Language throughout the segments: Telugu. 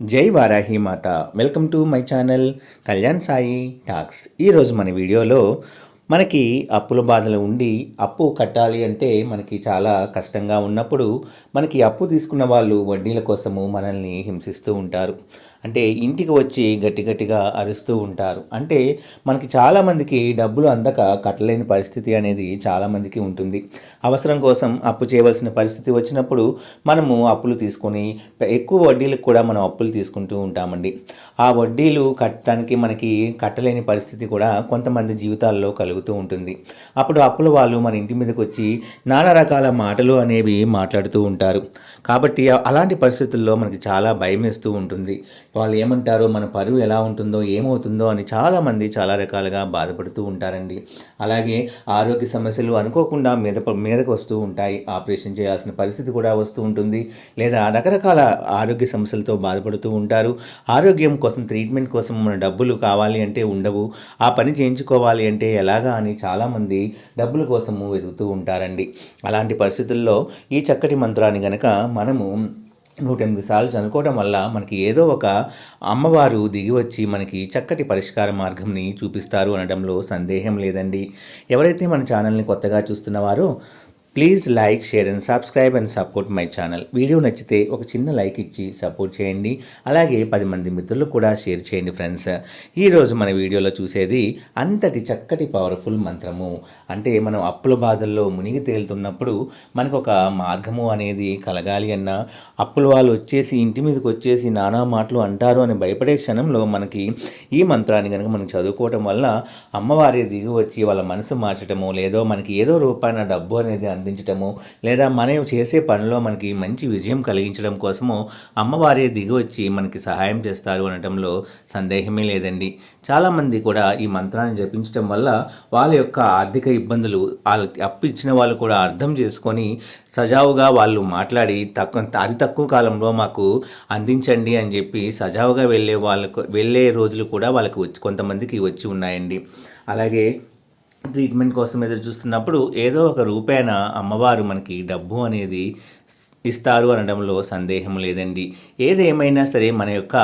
జై Varahi Mata. Welcome to my channel Kalyan Sai talks. ఈరోజు మన వీడియోలో మనకి అప్పుల బాధలు ఉండి అప్పు కట్టాలి అంటే మనకి చాలా కష్టంగా ఉన్నప్పుడు మనకి అప్పు తీసుకున్న వాళ్ళు వడ్డీల కోసము మనల్ని హింసిస్తూ ఉంటారు. అంటే ఇంటికి వచ్చి గట్టి గట్టిగా అరుస్తూ ఉంటారు. అంటే మనకి చాలామందికి డబ్బులు అందక కట్టలేని పరిస్థితి అనేది చాలామందికి ఉంటుంది. అవసరం కోసం అప్పు చేయవలసిన పరిస్థితి వచ్చినప్పుడు మనము అప్పులు తీసుకొని ఎక్కువ వడ్డీలకు కూడా మనం అప్పులు తీసుకుంటూ ఉంటామండి. ఆ వడ్డీలు కట్టడానికి మనకి కట్టలేని పరిస్థితి కూడా కొంతమంది జీవితాల్లో జరుగుతూ ఉంటుంది. అప్పుడు అప్పుల వాళ్ళు మన ఇంటి మీదకి వచ్చి నానా రకాల మాటలు అనేవి మాట్లాడుతూ ఉంటారు. కాబట్టి అలాంటి పరిస్థితుల్లో మనకి చాలా భయం వేస్తూ ఉంటుంది. వాళ్ళు ఏమంటారో? మన పరువు ఎలా ఉంటుందో ఏమవుతుందో అని చాలామంది చాలా రకాలుగా బాధపడుతూ ఉంటారండి. అలాగే ఆరోగ్య సమస్యలు అనుకోకుండా మీద మీదకు వస్తూ ఉంటాయి. ఆపరేషన్ చేయాల్సిన పరిస్థితి కూడా వస్తూ ఉంటుంది. లేదా రకరకాల ఆరోగ్య సమస్యలతో బాధపడుతూ ఉంటారు. ఆరోగ్యం కోసం ట్రీట్మెంట్ కోసం మన డబ్బులు కావాలి అంటే ఉండవు. ఆ పని చేయించుకోవాలి అంటే ఎలాగ అని చాలామంది డబ్బుల కోసము వెతుకుతూ ఉంటారండి. అలాంటి పరిస్థితుల్లో ఈ చక్కటి మంత్రాన్ని గనక మనము నూట ఎనిమిది సార్లు చనుకోవడం వల్ల మనకి ఏదో ఒక అమ్మవారు దిగి వచ్చి మనకి చక్కటి పరిష్కార మార్గంని చూపిస్తారు అనడంలో సందేహం లేదండి. ఎవరైతే మన ఛానల్ని కొత్తగా చూస్తున్నవారో please like share and subscribe and support my channel video నచ్చితే ఒక చిన్న లైక్ ఇచ్చి సపోర్ట్ చేయండి. అలాగే పది మంది మిత్రులు కూడా షేర్ చేయండి ఫ్రెండ్స్ ఈరోజు మన వీడియోలో చూసేది అంతటి చక్కటి పవర్ఫుల్ మంత్రము. అంటే మనం అప్పుల బాధల్లో మునిగి తేలుతున్నప్పుడు మనకు ఒక మార్గము అనేది కలగాలి అన్న అప్పుల వాళ్ళు వచ్చేసి ఇంటి మీదకి వచ్చేసి నానా మాటలు అంటారు అని భయపడే క్షణంలో మనకి ఈ మంత్రాన్ని కనుక మనం చదువుకోవటం వల్ల అమ్మవారి దిగి వచ్చి వాళ్ళ మనసు మార్చడము లేదో మనకి ఏదో రూపాయన డబ్బు అనేది అందించటము లేదా మనం చేసే పనిలో మనకి మంచి విజయం కలిగించడం కోసము అమ్మవారే దిగివచ్చి మనకి సహాయం చేస్తారు అనటంలో సందేహమే లేదండి. చాలామంది కూడా ఈ మంత్రాన్ని జపించడం వల్ల వాళ్ళ యొక్క ఆర్థిక ఇబ్బందులు వాళ్ళకి అప్పు ఇచ్చిన వాళ్ళు కూడా అర్థం చేసుకొని సజావుగా వాళ్ళు మాట్లాడి తక్కువ అతి తక్కువ కాలంలో మాకు అందించండి అని చెప్పి సజావుగా వెళ్ళే వాళ్ళకు వెళ్ళే రోజులు కూడా వాళ్ళకి వచ్చి కొంతమందికి వచ్చి ఉన్నాయండి. అలాగే ట్రీట్మెంట్ కోసం ఎదురు చూస్తున్నప్పుడు ఏదో ఒక రూపేణ అమ్మవారు మనకి డబ్బు అనేది ఇస్తారు అనడంలో సందేహం లేదండి. ఏదేమైనా సరే మన యొక్క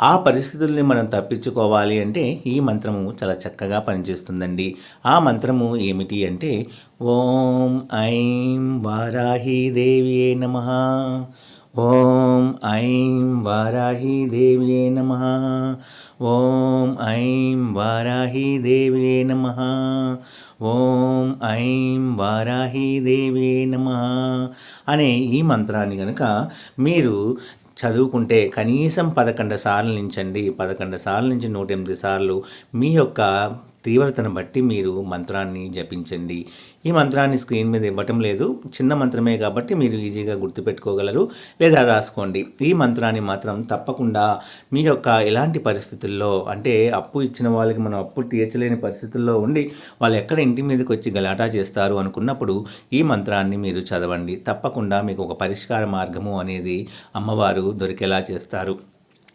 ఆ పరిస్థితుల్ని మనం తప్పించుకోవాలి అంటే ఈ మంత్రము చాలా చక్కగా పనిచేస్తుందండి. ఆ మంత్రము ఏమిటి అంటే ఓం ఐం వారాహి దేవి నమ. ఓం ఐం వారాహి దేవ్యే నమ. ఓం ఐం వారాహి దేవ్యే నమ. ఓం ఐం వారాహి దేవ్యే నమ అనే ఈ మంత్రాన్ని కనుక మీరు చదువుకుంటే కనీసం పదకొండు సార్లు నుంచండి. పదకొండు సార్లు నుంచి నూట ఎనిమిది సార్లు మీ యొక్క తీవ్రతను బట్టి మీరు మంత్రాన్ని జపించండి. ఈ మంత్రాన్ని స్క్రీన్ మీద ఇవ్వటం లేదు. చిన్న మంత్రమే కాబట్టి మీరు ఈజీగా గుర్తుపెట్టుకోగలరు లేదా రాసుకోండి. ఈ మంత్రాన్ని మాత్రం తప్పకుండా మీ యొక్క ఎలాంటి పరిస్థితుల్లో అంటే అప్పు ఇచ్చిన వాళ్ళకి మనం అప్పు తీర్చలేని పరిస్థితుల్లో ఉండి వాళ్ళు ఎక్కడ ఇంటి మీదకి వచ్చి గలాటా చేస్తారు అనుకున్నప్పుడు ఈ మంత్రాన్ని మీరు చదవండి. తప్పకుండా మీకు ఒక పరిష్కార మార్గము అనేది అమ్మవారు దొరికేలా చేస్తారు.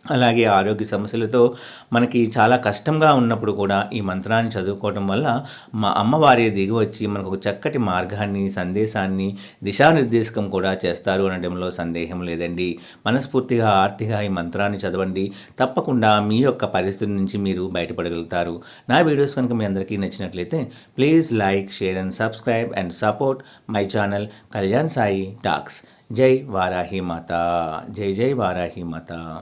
అలాగే ఆరోగ్య సమస్యలతో మనకి చాలా కష్టంగా ఉన్నప్పుడు కూడా ఈ మంత్రాన్ని చదువుకోవడం వల్ల మా అమ్మవారి దిగి వచ్చి మనకు ఒక చక్కటి మార్గాన్ని సందేశాన్ని దిశానిర్దేశకం కూడా చేస్తారు అనడంలో సందేహం లేదండి. మనస్ఫూర్తిగా ఆర్తిగా ఈ మంత్రాన్ని చదవండి. తప్పకుండా మీ యొక్క పరిస్థితి నుంచి మీరు బయటపడగలుగుతారు. నా వీడియోస్ కనుక మీ అందరికీ నచ్చినట్లయితే please like share and subscribe and support my channel Kalyan Sai talks. జై వారాహి మాత. జై జై వారాహి మాత.